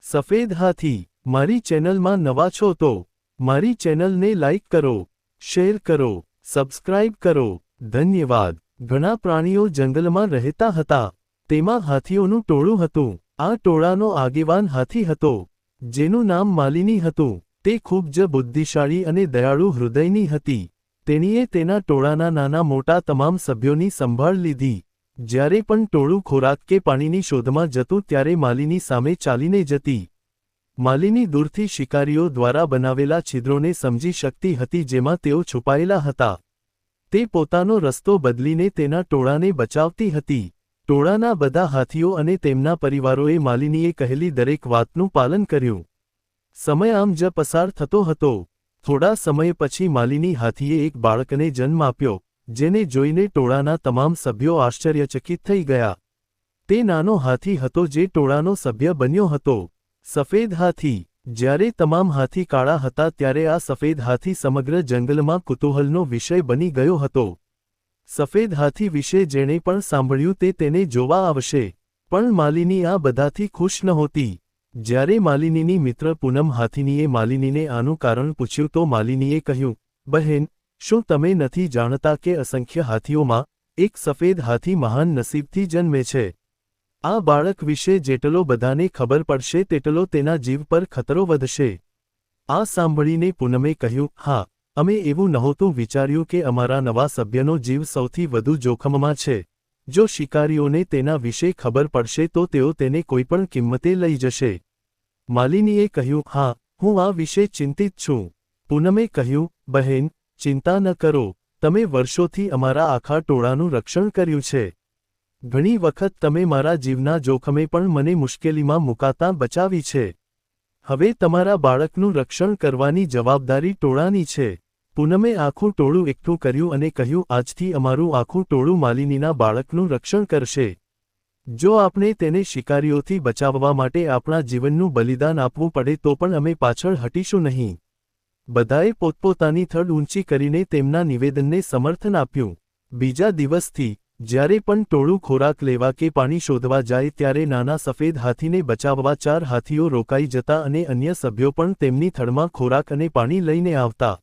સફેદ હાથી, મારી ચેનલમાં નવા છો તો મારી ચેનલને લાઇક કરો, શેર કરો, સબસ્ક્રાઇબ કરો. ધન્યવાદ. ઘણા પ્રાણીઓ જંગલમાં રહેતા હતા. તેમાં હાથીઓનું ટોળું હતું. આ ટોળાનો આગેવાન હાથી હતો, જેનું નામ માલિની હતું. તે ખૂબ જ બુદ્ધિશાળી અને દયાળુ હૃદયની હતી. તેણીએ તેના ટોળાના નાના મોટા તમામ સભ્યોની સંભાળ લીધી. જ્યારે પણ ટોળું ખોરાક કે પાણીની શોધમાં જતું ત્યારે માલિની સામે ચાલીને જતી. માલિની દૂરથી શિકારીઓ દ્વારા બનાવેલા છિદ્રોને સમજી શકતી હતી જેમાં તેઓ છુપાયેલા હતા. તે પોતાનો રસ્તો બદલીને તેના ટોળાને બચાવતી હતી. ટોળાના બધા હાથીઓ અને તેમના પરિવારોએ માલિનીએ કહેલી દરેક વાતનું પાલન કર્યું. સમય આમ જ પસાર થતો હતો. થોડા સમય પછી માલિની હાથીએ એક બાળકને જન્મ આપ્યો. જેને જોઈને ટોળાના તમામ સભ્યો આશ્ચર્યચકિત થઈ ગયા. તે નાનો હાથી હતો જે ટોળાનો સભ્ય બન્યો હતો. સફેદ હાથી, જ્યારે તમામ હાથી કાળા હતા ત્યારે આ સફેદ હાથી સમગ્ર જંગલમાં કુતૂહલનો વિષય બની ગયો હતો. સફેદ હાથી વિશે જેણે પણ સાંભળ્યું તે તેને જોવા આવશે. પણ માલિની આ બધાથી ખુશ નહોતી. જ્યારે માલિનીની મિત્ર પૂનમ હાથીનીએ માલિનીને આનું કારણ પૂછ્યું તો માલિનીએ કહ્યું, બહેન શું તમે નથી જાણતા કે અસંખ્ય હાથીઓમાં એક સફેદ હાથી મહાન નસીબથી જન્મે છે? આ બાળક વિશે જેટલો બધાને ખબર પડશે, તેટલો તેના જીવ પર ખતરો વધશે. આ સાંભળીને પૂનમે કહ્યું, હા, અમે એવું નહોતું વિચાર્યું કે અમારા નવા સભ્યનો જીવ સૌથી વધુ જોખમમાં છે. જો શિકારીઓને તેના વિશે ખબર પડશે, તો તેઓ તેને કોઈપણ કિંમતે લઈ જશે. માલિનીએ કહ્યું, હા, હું આ વિશે ચિંતિત છું. પૂનમે કહ્યું, બહેન ચિંતા ન કરો, તમે વર્ષોથી અમારા આખા ટોળાનું રક્ષણ કર્યું છે. ઘણી વખત તમે મારા જીવના જોખમે પણ મને મુશ્કેલીમાં મુકાતા બચાવી છે. હવે તમારા બાળકનું રક્ષણ કરવાની જવાબદારી ટોળાની છે. પૂનમે આખું ટોળું એકઠું કર્યું અને કહ્યું, આજથી અમારું આખું ટોળું માલિનીના બાળકનું રક્ષણ કરશે. જો આપણે તેને શિકારીઓથી બચાવવા માટે આપણા જીવનનું બલિદાન આપવું પડે તો પણ અમે પાછળ હટીશું નહીં. બધાએ પોતપોતાની થડ ઊંચી કરીને તેમના નિવેદનને સમર્થન આપ્યું. બીજા દિવસથી, જ્યારે પણ ટોળું ખોરાક લેવા કે પાણી શોધવા જાય ત્યારે નાના સફેદ હાથીને બચાવવા ચાર હાથીઓ રોકાઈ જતા અને અન્ય સભ્યો પણ તેમની થડમાં ખોરાક અને પાણી લઈને આવતા.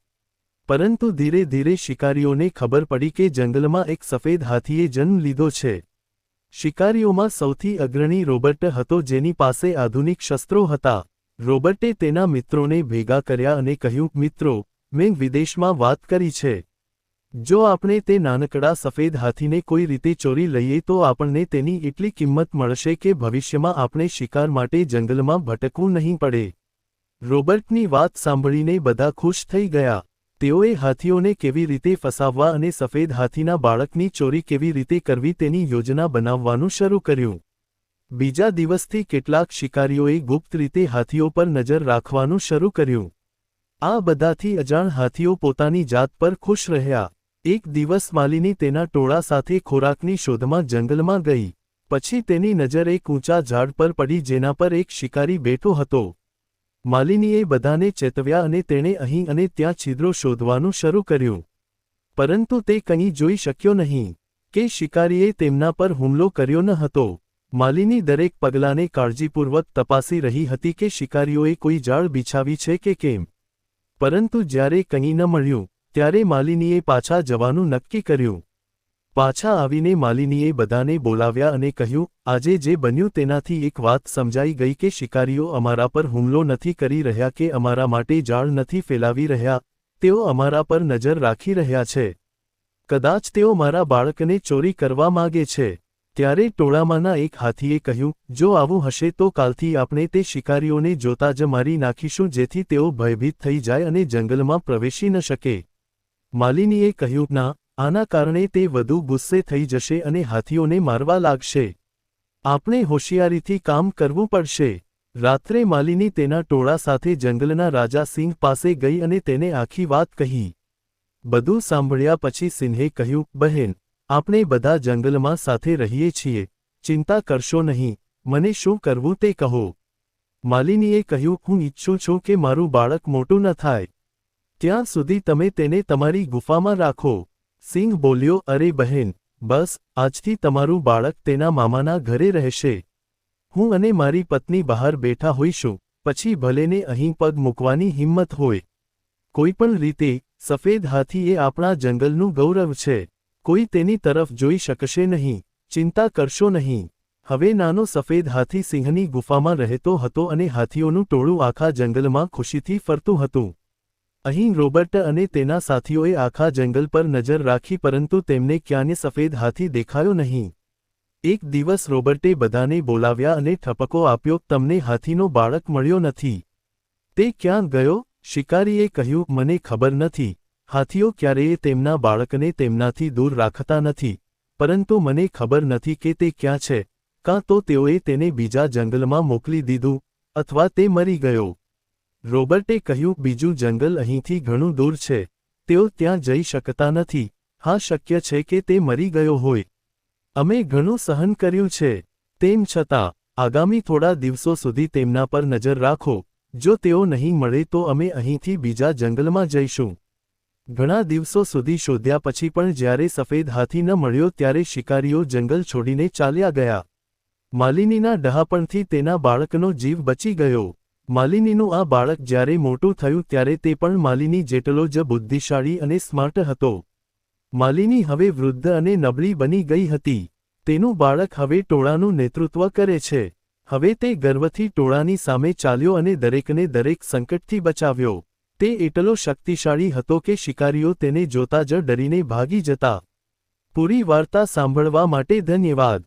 પરંતુ ધીરે ધીરે શિકારીઓને ખબર પડી કે જંગલમાં એક સફેદ હાથીએ જન્મ લીધો છે. શિકારીઓમાં સૌથી અગ્રણી રોબર્ટ હતો જેની પાસે આધુનિક શસ્ત્રો હતા. રોબર્ટે તેના મિત્રોને ભેગા કર્યા અને કહ્યું, મિત્રો, મેં વિદેશમાં વાત કરી છે. જો આપણે તે નાનકડા સફેદ હાથીને કોઈ રીતે ચોરી લઈએ તો આપણને તેની એટલી કિંમત મળશે કે ભવિષ્યમાં આપણે શિકાર માટે જંગલમાં ભટકવું નહીં પડે. રોબર્ટની વાત સાંભળીને બધા ખુશ થઈ ગયા. તેઓએ હાથીઓને કેવી રીતે ફસાવવા અને સફેદ હાથીના બાળકની ચોરી કેવી રીતે કરવી તેની યોજના બનાવવાનું શરૂ કર્યું. બીજા દિવસથી કેટલાક શિકારીઓએ ગુપ્ત રીતે હાથીઓ પર નજર રાખવાનું શરૂ કર્યું. આ બધાથી અજાણ હાથીઓ પોતાની જાત પર ખુશ રહ્યા. એક દિવસ માલિની તેના ટોળા સાથે ખોરાકની શોધમાં જંગલમાં ગઈ. પછી તેની નજર એક ઊંચા ઝાડ પર પડી જેના પર એક શિકારી બેઠો હતો. માલિનીએ બધાને ચેતવ્યા અને તેણે અહીં અને ત્યાં છિદ્રો શોધવાનું શરૂ કર્યું. પરંતુ તે કંઈ જોઈ શક્યો નહીં કે શિકારીએ તેમના પર હુમલો કર્યો ન હતો. માલિની દરેક પગલાંને કાળજીપૂર્વક તપાસી રહી હતી કે શિકારીઓએ કોઈ જાળ બિછાવી છે કે કેમ. પરંતુ જ્યારે કંઈ ન મળ્યું, ત્યારે માલિનીએ પાછા જવાનું નક્કી કર્યું. પાછા આવીને માલિનીએ બધાને બોલાવ્યા અને કહ્યું, આજે જે બન્યું તેનાથી એક વાત સમજાઈ ગઈ કે શિકારીઓ અમારા પર હુમલો નથી કરી રહ્યા કે અમારા માટે જાળ નથી ફેલાવી રહ્યા, તેઓ અમારા પર નજર રાખી રહ્યા છે. કદાચ તેઓ મારા બાળકને ચોરી કરવા માગે છે. ત્યારે ટોળામાંના એક હાથીએ કહ્યું, જો આવું હશે તો કાલથી આપણે તે શિકારીઓને જોતા જ મારી નાખીશું જેથી તેઓ ભયભીત થઈ જાય અને જંગલમાં પ્રવેશી ન શકે. માલિનીએ કહ્યું, ના, આના કારણે તે વધુ ગુસ્સે થઈ જશે અને હાથીઓને મારવા લાગશે. આપણે હોશિયારીથી કામ કરવું પડશે. રાત્રે માલિની તેના ટોળા સાથે જંગલના રાજા સિંહ પાસે ગઈ અને તેને આખી વાત કહી. બધું સાંભળ્યા પછી સિંહે કહ્યું, બહેન આપણે બધા જંગલમાં સાથે રહીએ છીએ. ચિંતા કરશો નહીં. મને શું કરવું તે કહો. માલિનીએ કહ્યું, હું ઈચ્છું છું કે મારું બાળક મોટું ન થાય. ત્યાં સુધી તમે તેને તમારી ગુફામાં રાખો. સિંહ બોલ્યો, અરે બહેન, બસ, આજથી તમારું બાળક તેના મામાના ઘરે રહેશે. હું અને મારી પત્ની બહાર બેઠા હોઈશું. પછી ભલેને અહીં પગ મૂકવાની હિંમત હોય. કોઈપણ રીતે, સફેદ હાથી એ આપણા જંગલનું ગૌરવ છે. કોઈ તેની તરફ જોઈ શકશે નહીં, ચિંતા કરશો નહીં. હવે નાનો સફેદ હાથી સિંહની ગુફામાં રહેતો હતો અને હાથીઓનું ટોળું આખા જંગલમાં ખુશીથી ફરતું હતું. અહીં રોબર્ટ અને તેના સાથીઓએ આખા જંગલ પર નજર રાખી પરંતુ તેમને ક્યાંય સફેદ હાથી દેખાયો નહીં. એક દિવસ રોબર્ટે બધાને બોલાવ્યા અને ઠપકો આપ્યો, તમને હાથીનો બાળક મળ્યો નથી. તે ક્યાં ગયો? શિકારીએ કહ્યું, મને ખબર નથી. હાથીઓ ક્યારેય તેમના બાળકને તેમનાથી દૂર રાખતા નથી, પરંતુ મને ખબર નથી કે તે ક્યાં છે, કાં તો તેઓએ તેને બીજા જંગલમાં મોકલી દીધું, અથવા તે મરી ગયો. રોબર્ટે કહ્યું, બીજું જંગલ અહીંથી ઘણું દૂર છે, તેઓ ત્યાં જઈ શકતા નથી. હા, શક્ય છે કે તે મરી ગયો હોય. અમે ઘણું સહન કર્યું છે. તેમ છતાં, આગામી થોડા દિવસો સુધી તેમના પર નજર રાખો. જો તેઓ નહીં મળે તો અમે અહીંથી બીજા જંગલમાં જઈશું. ઘણા દિવસો સુધી શોધ્યા પછી પણ જ્યારે સફેદ હાથી ન મળ્યો ત્યારે શિકારીઓ જંગલ છોડીને ચાલ્યા ગયા. માલિનીના ડહાપણથી તેના બાળકનો જીવ બચી ગયો. માલિનીનું આ બાળક જ્યારે મોટું થયું ત્યારે તે પણ માલિની જેટલો જ બુદ્ધિશાળી અને સ્માર્ટ હતો. માલિની હવે વૃદ્ધ અને નબળી બની ગઈ હતી. તેનું બાળક હવે ટોળાનું નેતૃત્વ કરે છે. હવે તે ગર્વથી ટોળાની સામે ચાલ્યો અને દરેકને દરેક સંકટથી બચાવ્યો. તે એટલો શક્તિશાળી હતો કે શિકારીઓ તેને જોતા જ ડરીને ભાગી જતા. પૂરી વાર્તા સાંભળવા માટે ધન્યવાદ.